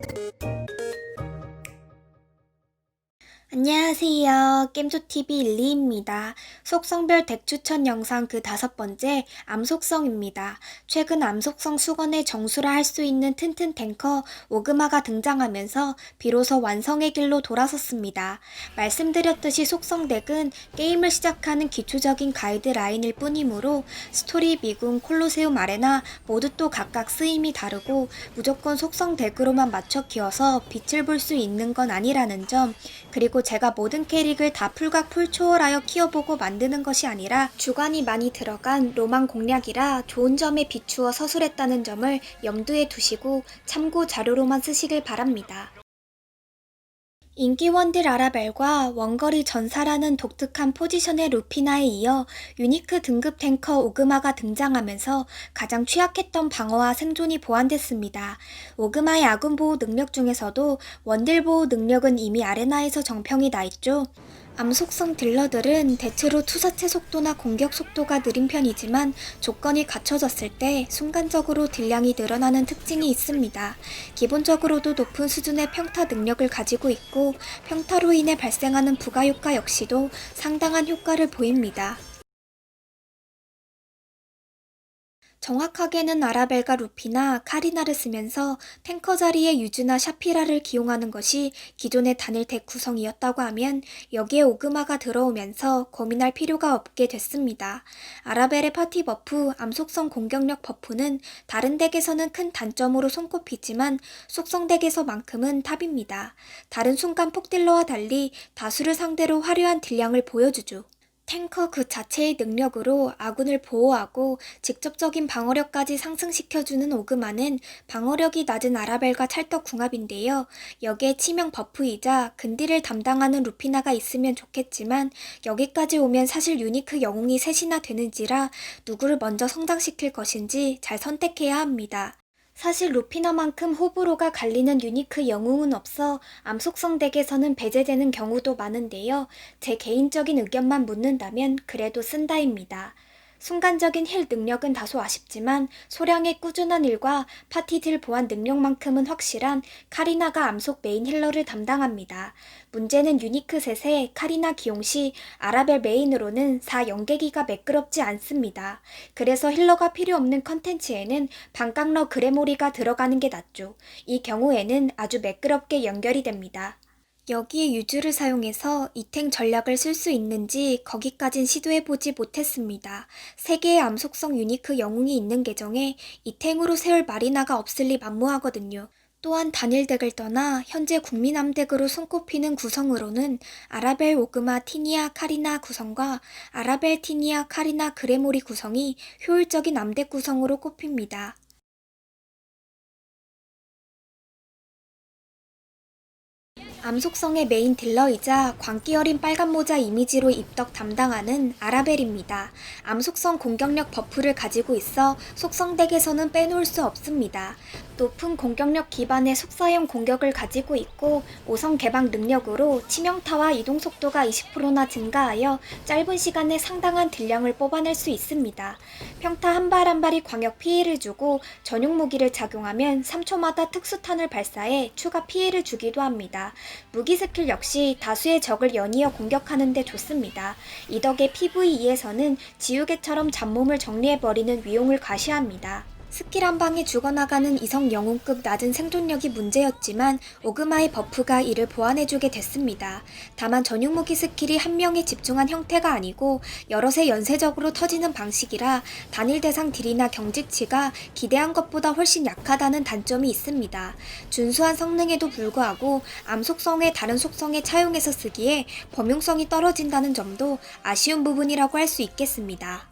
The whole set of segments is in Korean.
Thank you. 안녕하세요. 겜조TV 일리입니다. 속성별 덱 추천 영상 그 다섯 번째 암속성입니다. 최근 암속성 수건의 정수라 할 수 있는 튼튼 탱커 오그마가 등장하면서 비로소 완성의 길로 돌아섰습니다. 말씀드렸듯이 속성 덱은 게임을 시작하는 기초적인 가이드라인일 뿐이므로 스토리, 미궁, 콜로세움 아레나 모두 또 각각 쓰임이 다르고 무조건 속성 덱으로만 맞춰 키워서 빛을 볼 수 있는 건 아니라는 점 그리고 제가 모든 캐릭을 다 풀각 풀 초월하여 키워보고 만드는 것이 아니라 주관이 많이 들어간 로망 공략이라 좋은 점에 비추어 서술했다는 점을 염두에 두시고 참고 자료로만 쓰시길 바랍니다. 인기원딜 아라벨과 원거리 전사라는 독특한 포지션의 루피나에 이어 유니크 등급 탱커 오그마가 등장하면서 가장 취약했던 방어와 생존이 보완됐습니다. 오그마의 아군 보호 능력 중에서도 원딜 보호 능력은 이미 아레나에서 정평이 나 있죠. 암속성 딜러들은 대체로 투사체 속도나 공격 속도가 느린 편이지만 조건이 갖춰졌을 때 순간적으로 딜량이 늘어나는 특징이 있습니다. 기본적으로도 높은 수준의 평타 능력을 가지고 있고 평타로 인해 발생하는 부가효과 역시도 상당한 효과를 보입니다. 정확하게는 아라벨과 루피나 카리나를 쓰면서 탱커 자리에 유즈나 샤피라를 기용하는 것이 기존의 단일 덱 구성이었다고 하면 여기에 오그마가 들어오면서 고민할 필요가 없게 됐습니다. 아라벨의 파티 버프, 암속성 공격력 버프는 다른 덱에서는 큰 단점으로 손꼽히지만 속성 덱에서만큼은 탑입니다. 다른 순간 폭딜러와 달리 다수를 상대로 화려한 딜량을 보여주죠. 탱커 그 자체의 능력으로 아군을 보호하고 직접적인 방어력까지 상승시켜주는 오그마는 방어력이 낮은 아라벨과 찰떡궁합인데요. 여기에 치명 버프이자 근딜을 담당하는 루피나가 있으면 좋겠지만 여기까지 오면 사실 유니크 영웅이 셋이나 되는지라 누구를 먼저 성장시킬 것인지 잘 선택해야 합니다. 사실 루피너만큼 호불호가 갈리는 유니크 영웅은 없어 암속성 덱에서는 배제되는 경우도 많은데요. 제 개인적인 의견만 묻는다면 그래도 쓴다입니다. 순간적인 힐 능력은 다소 아쉽지만 소량의 꾸준한 일과 파티 딜 보완 능력만큼은 확실한 카리나가 암속 메인 힐러를 담당합니다. 문제는 유니크 셋의 카리나 기용 시 아라벨 메인으로는 4연계기가 매끄럽지 않습니다. 그래서 힐러가 필요 없는 컨텐츠에는 반깡러 그레모리가 들어가는 게 낫죠. 이 경우에는 아주 매끄럽게 연결이 됩니다. 여기에 유주를 사용해서 이탱 전략을 쓸 수 있는지 거기까진 시도해보지 못했습니다. 세 개의 암속성 유니크 영웅이 있는 계정에 이탱으로 세울 마리나가 없을 리 만무하거든요. 또한 단일 덱을 떠나 현재 국민암 덱으로 손꼽히는 구성으로는 아라벨 오그마 티니아 카리나 구성과 아라벨 티니아 카리나 그레모리 구성이 효율적인 암덱 구성으로 꼽힙니다. 암속성의 메인 딜러이자 광기 어린 빨간 모자 이미지로 입덕 담당하는 아라벨입니다. 암속성 공격력 버프를 가지고 있어 속성 덱에서는 빼놓을 수 없습니다. 높은 공격력 기반의 속사형 공격을 가지고 있고 5성 개방 능력으로 치명타와 이동 속도가 20%나 증가하여 짧은 시간에 상당한 딜량을 뽑아낼 수 있습니다. 평타 한 발 한 발이 광역 피해를 주고 전용 무기를 작용하면 3초마다 특수탄을 발사해 추가 피해를 주기도 합니다. 무기 스킬 역시 다수의 적을 연이어 공격하는 데 좋습니다. 이 덕에 PVE에서는 지우개처럼 잡몸을 정리해버리는 위용을 과시합니다. 스킬 한 방에 죽어나가는 이성 영웅급 낮은 생존력이 문제였지만 오그마의 버프가 이를 보완해주게 됐습니다. 다만 전용 무기 스킬이 한 명에 집중한 형태가 아니고 여럿의 연쇄적으로 터지는 방식이라 단일 대상 딜이나 경직치가 기대한 것보다 훨씬 약하다는 단점이 있습니다. 준수한 성능에도 불구하고 암속성의 다른 속성에 차용해서 쓰기에 범용성이 떨어진다는 점도 아쉬운 부분이라고 할 수 있겠습니다.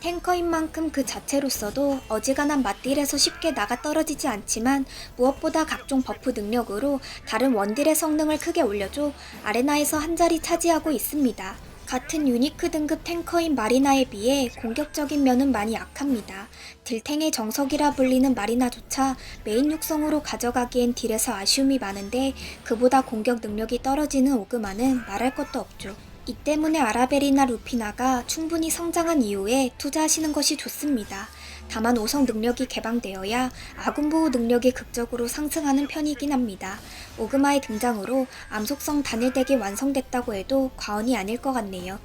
탱커인 만큼 그 자체로서도 어지간한 맞딜에서 쉽게 나가 떨어지지 않지만 무엇보다 각종 버프 능력으로 다른 원딜의 성능을 크게 올려줘 아레나에서 한 자리 차지하고 있습니다. 같은 유니크 등급 탱커인 마리나에 비해 공격적인 면은 많이 약합니다. 딜탱의 정석이라 불리는 마리나조차 메인 육성으로 가져가기엔 딜에서 아쉬움이 많은데 그보다 공격 능력이 떨어지는 오그마는 말할 것도 없죠. 이 때문에 아라벨이나 루피나가 충분히 성장한 이후에 투자하시는 것이 좋습니다. 다만 5성 능력이 개방되어야 아군 보호 능력이 극적으로 상승하는 편이긴 합니다. 오그마의 등장으로 암속성 단일덱이 완성됐다고 해도 과언이 아닐 것 같네요.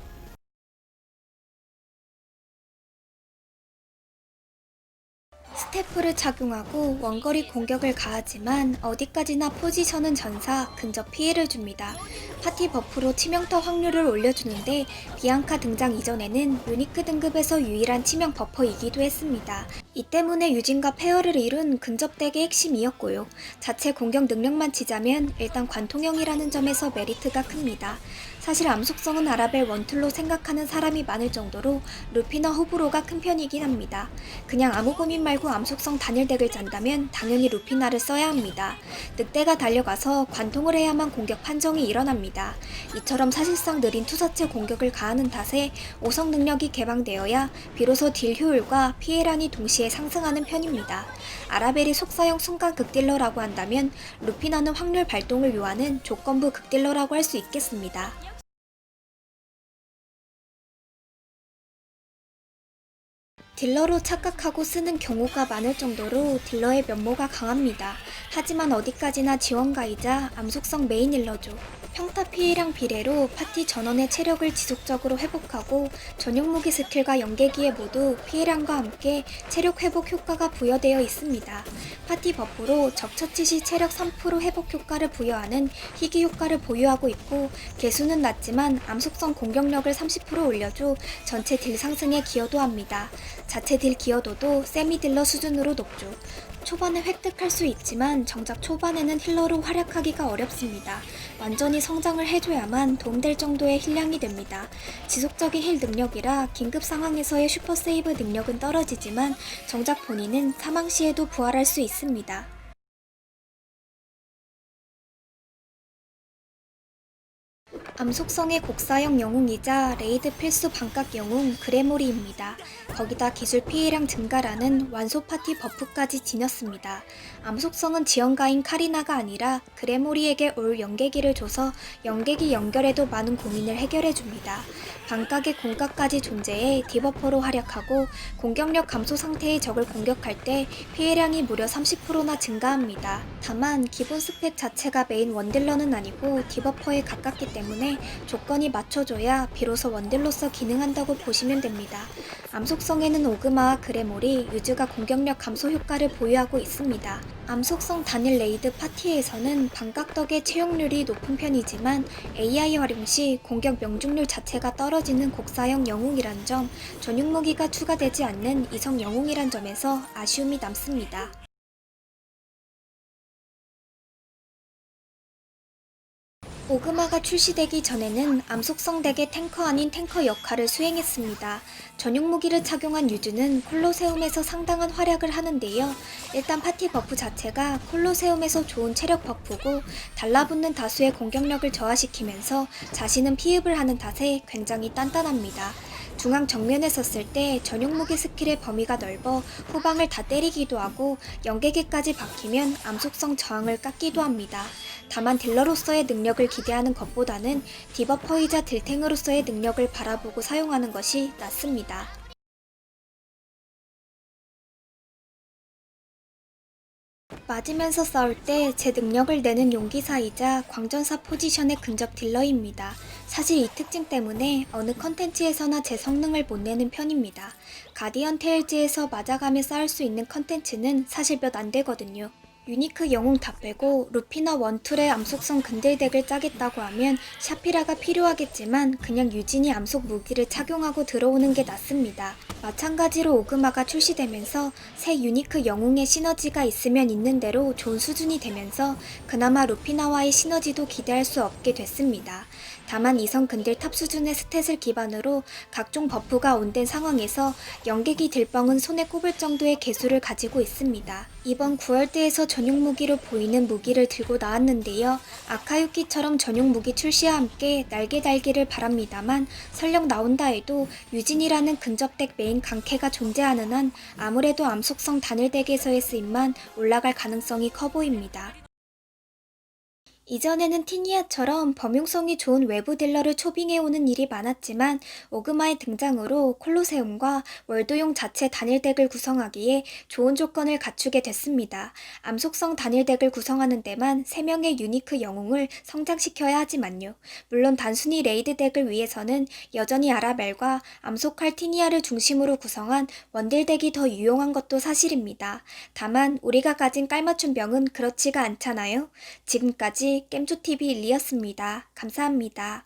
스태프를 착용하고 원거리 공격을 가하지만 어디까지나 포지션은 전사, 근접 피해를 줍니다. 파티 버프로 치명타 확률을 올려주는데 비앙카 등장 이전에는 유니크 등급에서 유일한 치명 버퍼이기도 했습니다. 이 때문에 유진과 페어를 이룬 근접덱의 핵심이었고요. 자체 공격 능력만 치자면 일단 관통형이라는 점에서 메리트가 큽니다. 사실 암속성은 아라벨 원툴로 생각하는 사람이 많을 정도로 루피나 호불호가 큰 편이긴 합니다. 그냥 아무 고민 말고 암속성 단일덱을 짠다면 당연히 루피나를 써야 합니다. 늑대가 달려가서 관통을 해야만 공격 판정이 일어납니다. 이처럼 사실상 느린 투사체 공격을 가하는 탓에 5성 능력이 개방되어야 비로소 딜 효율과 피해량이 동시에 상승하는 편입니다. 아라벨이 속사용 순간 극딜러라고 한다면 루피나는 확률 발동을 요하는 조건부 극딜러라고 할 수 있겠습니다. 딜러로 착각하고 쓰는 경우가 많을 정도로 딜러의 면모가 강합니다. 하지만 어디까지나 지원가이자 암속성 메인 힐러죠. 평타 피해량 비례로 파티 전원의 체력을 지속적으로 회복하고 전용 무기 스킬과 연계기에 모두 피해량과 함께 체력 회복 효과가 부여되어 있습니다. 파티 버프로 적처치 시 체력 3% 회복 효과를 부여하는 희귀 효과를 보유하고 있고 개수는 낮지만 암속성 공격력을 30% 올려줘 전체 딜 상승에 기여도 합니다. 자체 딜 기여도도 세미 딜러 수준으로 높죠. 초반에 획득할 수 있지만 정작 초반에는 힐러로 활약하기가 어렵습니다. 완전히 성장을 해줘야만 도움될 정도의 힐량이 됩니다. 지속적인 힐 능력이라 긴급 상황에서의 슈퍼 세이브 능력은 떨어지지만 정작 본인은 사망 시에도 부활할 수 있습니다. 암속성의 곡사형 영웅이자 레이드 필수 반각 영웅 그레모리입니다. 거기다 기술 피해량 증가라는 완소 파티 버프까지 지녔습니다. 암속성은 지원가인 카리나가 아니라 그레모리에게 올 연계기를 줘서 연계기 연결에도 많은 고민을 해결해줍니다. 반각의 공각까지 존재해 디버퍼로 활약하고 공격력 감소 상태의 적을 공격할 때 피해량이 무려 30%나 증가합니다. 다만 기본 스펙 자체가 메인 원딜러는 아니고 디버퍼에 가깝기 때문에 조건이 맞춰줘야 비로소 원딜로서 기능한다고 보시면 됩니다. 암속성에는 오그마와 그레몰이 유즈가 공격력 감소 효과를 보유하고 있습니다. 암속성 단일 레이드 파티에서는 반각덕의 채용률이 높은 편이지만 AI 활용 시 공격 명중률 자체가 떨어지는 곡사형 영웅이란 점, 전용 무기가 추가되지 않는 이성 영웅이란 점에서 아쉬움이 남습니다. 오그마가 출시되기 전에는 암속성 덱의 탱커 아닌 탱커 역할을 수행했습니다. 전용 무기를 착용한 유주는 콜로세움에서 상당한 활약을 하는데요. 일단 파티 버프 자체가 콜로세움에서 좋은 체력 버프고 달라붙는 다수의 공격력을 저하시키면서 자신은 피흡을 하는 탓에 굉장히 단단합니다. 중앙 정면에 섰을 때 전용 무기 스킬의 범위가 넓어 후방을 다 때리기도 하고 연계기까지 박히면 암속성 저항을 깎기도 합니다. 다만 딜러로서의 능력을 기대하는 것보다는 디버퍼이자 딜탱으로서의 능력을 바라보고 사용하는 것이 낫습니다. 맞으면서 싸울 때 제 능력을 내는 용기사이자 광전사 포지션의 근접 딜러입니다. 사실 이 특징 때문에 어느 컨텐츠에서나 제 성능을 못 내는 편입니다. 가디언 테일즈에서 맞아가며 싸울 수 있는 컨텐츠는 사실 몇 안 되거든요. 유니크 영웅 다 빼고 루피나 원툴의 암속성 근딜덱을 짜겠다고 하면 샤피라가 필요하겠지만 그냥 유진이 암속 무기를 착용하고 들어오는 게 낫습니다. 마찬가지로 오그마가 출시되면서 새 유니크 영웅의 시너지가 있으면 있는 대로 좋은 수준이 되면서 그나마 루피나와의 시너지도 기대할 수 없게 됐습니다. 다만 이성 근딜 탑 수준의 스탯을 기반으로 각종 버프가 온된 상황에서 연계기 딜뻥은 손에 꼽을 정도의 개수를 가지고 있습니다. 이번 9월대에서 전용 무기로 보이는 무기를 들고 나왔는데요. 아카유키처럼 전용 무기 출시와 함께 날개 달기를 바랍니다만 설령 나온다 해도 유진이라는 근접덱 메인 강캐가 존재하는 한 아무래도 암속성 단일덱에서의 쓰임만 올라갈 가능성이 커 보입니다. 이전에는 티니아처럼 범용성이 좋은 외부 딜러를 초빙해오는 일이 많았지만 오그마의 등장으로 콜로세움과 월도용 자체 단일 덱을 구성하기에 좋은 조건을 갖추게 됐습니다. 암속성 단일 덱을 구성하는 데만 3명의 유니크 영웅을 성장시켜야 하지만요. 물론 단순히 레이드 덱을 위해서는 여전히 아라벨과 암속할 티니아를 중심으로 구성한 원딜 덱이 더 유용한 것도 사실입니다. 다만 우리가 가진 깔맞춤 병은 그렇지가 않잖아요. 지금까지 겜조TV 일리였습니다. 감사합니다.